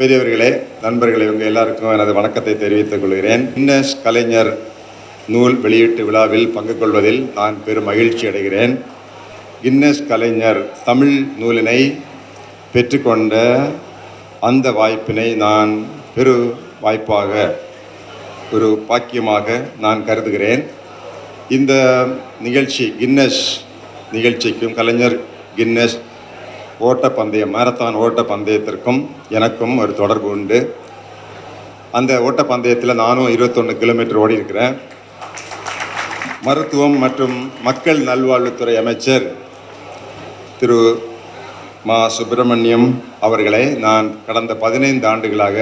பெரியவர்களே நண்பர்களே உங்கள் எல்லாருக்கும் எனது வணக்கத்தை தெரிவித்துக் கொள்கிறேன். இன்னஸ் கலைஞர் நூல் வெளியீட்டு விழாவில் பங்கு கொள்வதில் நான் பெரும் மகிழ்ச்சி அடைகிறேன். கின்னஸ் கலைஞர் தமிழ் நூலினை பெற்றுக்கொண்ட அந்த வாய்ப்பினை நான் பெரு வாய்ப்பாக ஒரு பாக்கியமாக நான் கருதுகிறேன். இந்த நிகழ்ச்சி கின்னஸ் நிகழ்ச்சிக்கும் கலைஞர் கின்னஸ் ஓட்டப்பந்தயம் மாரத்தான் ஓட்ட பந்தயத்திற்கும் எனக்கும் ஒரு தொடர்பு உண்டு. அந்த ஓட்டப்பந்தயத்தில் நானும் இருபத்தொன்று கிலோமீட்டர் ஓடியிருக்கிறேன். மருத்துவம் மற்றும் மக்கள் நல்வாழ்வுத்துறை அமைச்சர் திரு மா. சுப்பிரமணியம் அவர்களை நான் கடந்த பதினைந்து ஆண்டுகளாக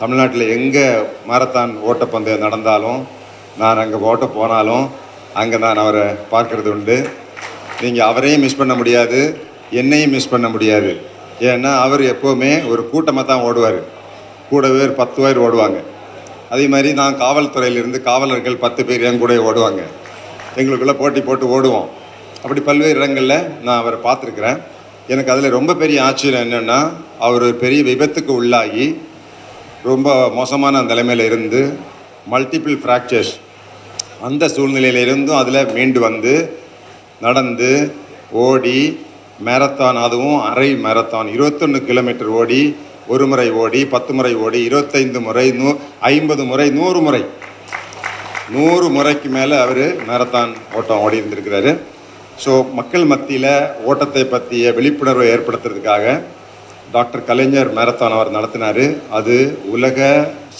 தமிழ்நாட்டில் எங்கே மாரத்தான் ஓட்டப்பந்தயம் நடந்தாலும் நான் அங்கே ஓட்ட போனாலும் அங்கே நான் அவரை பார்க்கறது உண்டு. நீங்கள் அவரையும் மிஸ் பண்ண முடியாது. என்னையும் மிஸ் பண்ண முடியாது. ஏன்னா அவர் எப்போவுமே ஒரு கூட்டமாக தான் ஓடுவார். கூடவே ஒரு பத்து பேர் ஓடுவாங்க. அதே மாதிரி நான் காவல்துறையிலிருந்து காவலர்கள் பத்து பேர் என் கூட ஓடுவாங்க. எங்களுக்குள்ளே போட்டி போட்டு ஓடுவோம். அப்படி பல்வேறு இடங்களில் நான் அவரை பார்த்துருக்குறேன். எனக்கு அதில் ரொம்ப பெரிய ஆச்சரியம் என்னென்னா அவர் ஒரு பெரிய விபத்துக்கு உள்ளாகி ரொம்ப மோசமான நிலைமையில் இருந்து மல்டிபிள் ஃப்ராக்சர்ஸ் அந்த சூழ்நிலையில் இருந்தும் அதில் மீண்டு வந்து நடந்து ஓடி மேரத்தான் அதுவும் அரை மேரத்தான். இருபத்தொன்று கிலோமீட்டர் ஓடி ஒரு முறை ஓடி பத்து முறை ஓடி இருபத்தைந்து முறை நூ ஐம்பது முறை நூறு முறை. நூறு முறைக்கு மேலே அவர் மேரத்தான் ஓட்டம் ஓடி இருந்திருக்கிறாரு. ஸோ மக்கள் மத்தியில் ஓட்டத்தை பற்றிய விழிப்புணர்வை ஏற்படுத்துறதுக்காக டாக்டர் கலைஞர் மேரத்தான் அவர் நடத்தினார். அது உலக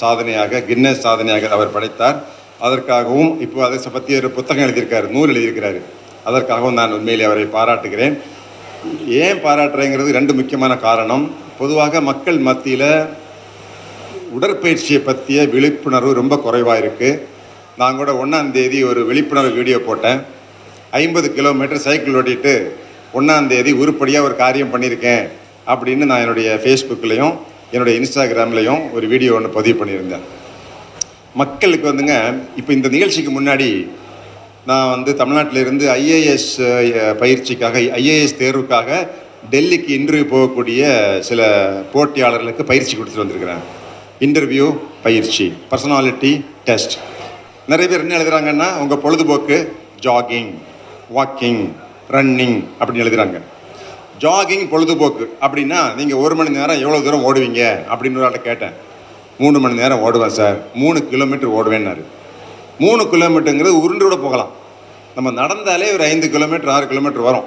சாதனையாக கின்னஸ் சாதனையாக அவர் படைத்தார். அதற்காகவும் இப்போ அதை பற்றி ஒரு புத்தகம் எழுதியிருக்காரு நூல் எழுதியிருக்கிறாரு. அதற்காகவும் நான் உண்மையிலே அவரை பாராட்டுகிறேன். ஏன் பாராட்டுறேங்கிறது ரெண்டு முக்கியமான காரணம். பொதுவாக மக்கள் மத்தியில் உடற்பயிற்சியை பற்றிய விழிப்புணர்வு ரொம்ப குறைவாக இருக்குது நான் கூட ஒன்றாந்தேதி ஒரு விழிப்புணர்வு வீடியோ போட்டேன். ஐம்பது கிலோமீட்டர் சைக்கிள் ஓட்டிட்டு ஒன்றாந்தேதி உருப்படியாக ஒரு காரியம் பண்ணியிருக்கேன் அப்படின்னு நான் என்னுடைய ஃபேஸ்புக்லேயும் என்னுடைய இன்ஸ்டாகிராம்லேயும் ஒரு வீடியோ ஒன்று பதிவு பண்ணியிருந்தேன். மக்களுக்கு வந்துங்க இப்போ இந்த நிகழ்ச்சிக்கு முன்னாடி நான் வந்து தமிழ்நாட்டிலிருந்து ஐஏஎஸ் பயிற்சிக்காக ஐஏஎஸ் தேர்வுக்காக டெல்லிக்கு இன்டர்வியூ போகக்கூடிய சில போட்டியாளர்களுக்கு பயிற்சி கொடுத்துட்டு வந்திருக்கிறேன். இன்டர்வியூ பயிற்சி பர்சனாலிட்டி டெஸ்ட் நிறைய பேர் என்ன எழுதுகிறாங்கன்னா உங்கள் பொழுதுபோக்கு ஜாகிங் வாக்கிங் ரன்னிங் அப்படின்னு எழுதுகிறாங்க ஜாகிங் பொழுதுபோக்கு அப்படின்னா நீங்கள் ஒரு மணி நேரம் எவ்வளோ தூரம் ஓடுவீங்க அப்படின்னு ஒரு ஆள்கிட்ட கேட்டேன். மூணு மணி நேரம் ஓடுவேன் சார். மூணு கிலோமீட்டர் ஓடுவேன்னாரு. மூணு கிலோமீட்டருங்கிறது உருண்டு கூட போகலாம். நம்ம நடந்தாலே ஒரு ஐந்து கிலோமீட்டர் ஆறு கிலோமீட்டர் வரும்.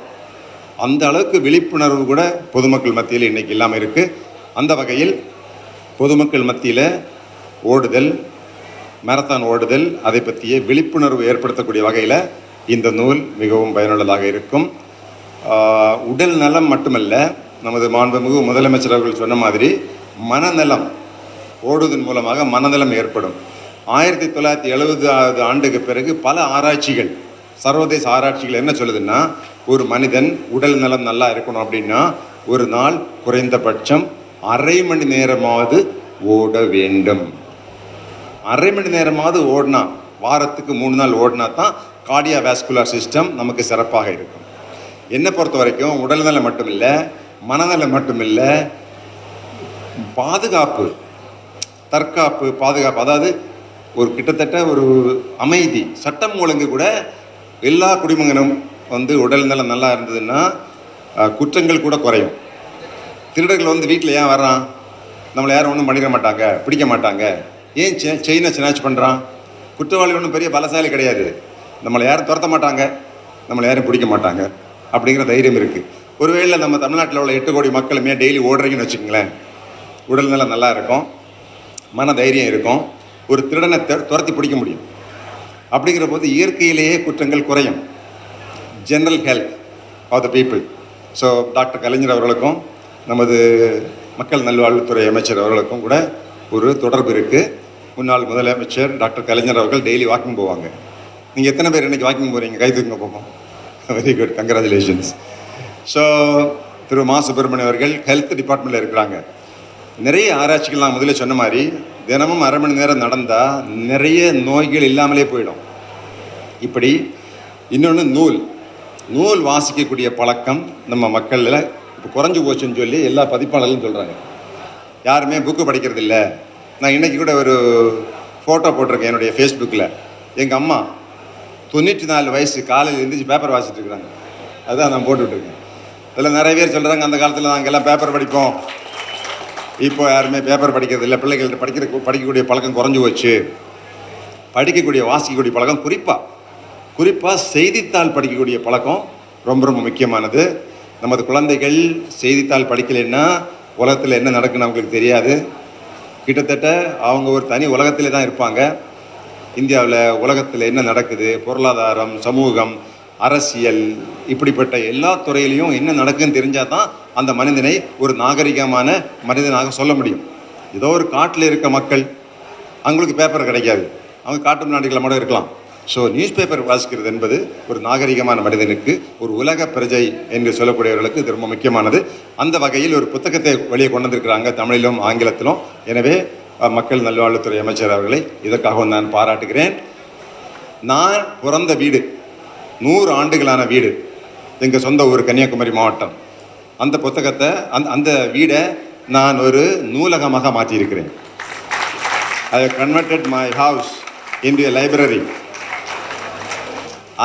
அந்த அளவுக்கு விழிப்புணர்வு கூட பொதுமக்கள் மத்தியில் இன்றைக்கி இல்லாமல் இருக்குது அந்த வகையில் பொதுமக்கள் மத்தியில் ஓடுதல் மேரத்தான் ஓடுதல் அதை பற்றிய விழிப்புணர்வு ஏற்படுத்தக்கூடிய வகையில் இந்த நூல் மிகவும் பயனுள்ளதாக இருக்கும். உடல் நலம் மட்டுமல்ல நமது மாண்புமிகு முதலமைச்சர் அவர்கள் சொன்ன மாதிரி மனநலம் ஓடுவதன் மூலமாக மனநலம் ஏற்படும். ஆயிரத்தி தொள்ளாயிரத்தி எழுபதாவது ஆண்டுக்கு பிறகு பல ஆராய்ச்சிகள் சர்வதேச ஆராய்ச்சிகள் என்ன சொல்லுதுன்னா ஒரு மனிதன் உடல் நலம் நல்லா இருக்கணும் அப்படின்னா ஒரு நாள் குறைந்தபட்சம் அரை மணி நேரமாவது ஓட வேண்டும். அரை மணி நேரமாவது ஓடினா வாரத்துக்கு மூணு நாள் ஓடினா தான் கார்டியா வேஸ்குலர் சிஸ்டம் நமக்கு சிறப்பாக இருக்கும். என்னை பொறுத்த வரைக்கும் உடல்நலம் மட்டும் இல்லை மனநலம் மட்டும் இல்லை பாதுகாப்பு தற்காப்பு பாதுகாப்பு அதாவது ஒரு கிட்டத்தட்ட ஒரு அமைதி சட்டம் ஒழுங்கு கூட எல்லா குடிமகனும் வந்து உடல் நலம் நல்லா இருந்ததுன்னா குற்றங்கள் கூட குறையும். திருடர்கள் வந்து வீட்டில் ஏன் வர்றான்? நம்மளை யாரும் ஒன்றும் பண்ணிட மாட்டாங்க பிடிக்க மாட்டாங்க. ஏன் செ செயினை சினாச் பண்ணுறான் குற்றவாளி ஒன்றும் பெரிய பலசாலி கிடையாது. நம்மளை யாரும் துரத்த மாட்டாங்க நம்மளை யாரும் பிடிக்க மாட்டாங்க. அப்படிங்கிற தைரியம் இருக்குது ஒருவேளை நம்ம தமிழ்நாட்டில் உள்ள எட்டு கோடி மக்களுமே டெய்லி ஓடுறீங்கன்னு வச்சுக்கோங்களேன். உடல்நலம் நல்லா இருக்கும் மன தைரியம் இருக்கும். ஒரு திருடனை துரத்தி பிடிக்க முடியும். அப்படிங்கிற போது இயற்கையிலேயே குற்றங்கள் குறையும். General health of the people so doctor Kalaignar அவர்களுக்கும் நமது மக்கள் நல்வாழ்வுத்துறை அமைச்சர் அவர்களுக்கும் கூட ஒரு தொடர்பு இருக்குது முன்னாள் முதலமைச்சர் டாக்டர் கலைஞர் அவர்கள் டெய்லி வாக்கிங் போவாங்க. நீங்கள் எத்தனை பேர் இன்றைக்கி வாக்கிங் போகிறீங்க கை தூங்க போவோம் very good congratulations so Thiru Ma Subramaniam அவர்கள் ஹெல்த் டிபார்ட்மெண்ட்டில் இருக்கிறாங்க. நிறைய ஆராய்ச்சிகள் நான் முதல்ல சொன்ன மாதிரி தினமும் அரை மணி நேரம் நடந்தால் நிறைய நோய்கள் இல்லாமலே போயிடும். இப்படி இன்னொன்று நூல். நூல் வாசிக்கக்கூடிய பழக்கம் நம்ம மக்களில் இப்போ குறைஞ்சு போச்சுன்னு சொல்லி எல்லா பதிப்பாளர்களும் சொல்கிறாங்க யாருமே புக்கு படிக்கிறது இல்லை. நான் இன்றைக்கி கூட ஒரு ஃபோட்டோ போட்டிருக்கேன் என்னுடைய ஃபேஸ்புக்கில் எங்கள் அம்மா தொண்ணூற்றி நாலு வயசு காலையில் எழுந்திரிச்சு பேப்பர் வாசிட்டு இருக்கிறாங்க. அதுதான் நான் போட்டுட்ருக்கேன் இதில் நிறைய பேர் சொல்கிறாங்க அந்த காலத்தில் நாங்கள் எல்லாம் பேப்பர் படிப்போம். இப்போ யாருமே பேப்பர் படிக்கிறது இல்லை பிள்ளைகள்கிட்ட படிக்கிற படிக்கக்கூடிய பழக்கம் குறைஞ்சி போச்சு. படிக்கக்கூடிய வாசிக்கக்கூடிய பழக்கம் குறிப்பாக குறிப்பாக செய்தித்தாள் படிக்கக்கூடிய பழக்கம் ரொம்ப ரொம்ப முக்கியமானது. நமது குழந்தைகள் செய்தித்தாள் படிக்கலைன்னா உலகத்தில் என்ன நடக்குன்னு அவங்களுக்கு தெரியாது. கிட்டத்தட்ட அவங்க ஒரு தனி உலகத்திலே தான் இருப்பாங்க. இந்தியாவில் உலகத்தில் என்ன நடக்குது? பொருளாதாரம் சமூகம் அரசியல் இப்படிப்பட்ட எல்லா துறையிலையும் என்ன நடக்குன்னு தெரிஞ்சால் தான் அந்த மனிதனை ஒரு நாகரிகமான மனிதனாக சொல்ல முடியும். ஏதோ ஒரு காட்டில் இருக்க மக்கள் அவங்களுக்கு பேப்பர் கிடைக்காது. அவங்க காட்டு முன்னாடிகளை மட்டும் இருக்கலாம். ஸோ நியூஸ் பேப்பர் வாசிக்கிறது என்பது ஒரு நாகரிகமான மனிதனுக்கு ஒரு உலக பிரஜை என்று சொல்லக்கூடியவர்களுக்கு இது ரொம்ப முக்கியமானது. அந்த வகையில் ஒரு புத்தகத்தை வெளியே கொண்டு வந்திருக்கிறாங்க தமிழிலும் ஆங்கிலத்திலும். எனவே மக்கள் நல்வாழ்வுத்துறை அமைச்சர் அவர்களை இதற்காக நான் பாராட்டுகிறேன். நான் பிறந்த வீடு நூறு ஆண்டுகளான வீடு. எங்கள் சொந்த ஊர் கன்னியாகுமரி மாவட்டம். அந்த புத்தகத்தை அந்த அந்த வீடை நான் ஒரு நூலகமாக மாற்றியிருக்கிறேன். I converted my house in a library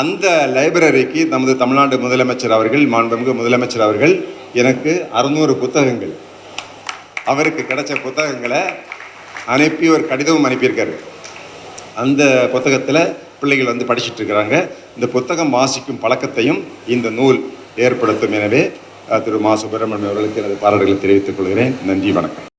அந்த லைப்ரரிக்கு நமது தமிழ்நாடு முதலமைச்சர் அவர்கள் மாண்புமிகு முதலமைச்சர் அவர்கள் எனக்கு அறுநூறு புத்தகங்கள். அவருக்கு கிடைச்ச புத்தகங்களை அனுப்பி ஒரு கடிதமும் அனுப்பியிருக்காரு. அந்த புத்தகத்தில் பிள்ளைகள் வந்து படிச்சுட்டு இருக்கிறாங்க. இந்த புத்தகம் வாசிக்கும் பழக்கத்தையும் இந்த நூல் ஏற்படுத்தும். எனவே திரு மா. சுப்பிரமணியம் அவர்களுக்கு எனது பாராட்டுகளை தெரிவித்துக் கொள்கிறேன். நன்றி வணக்கம்.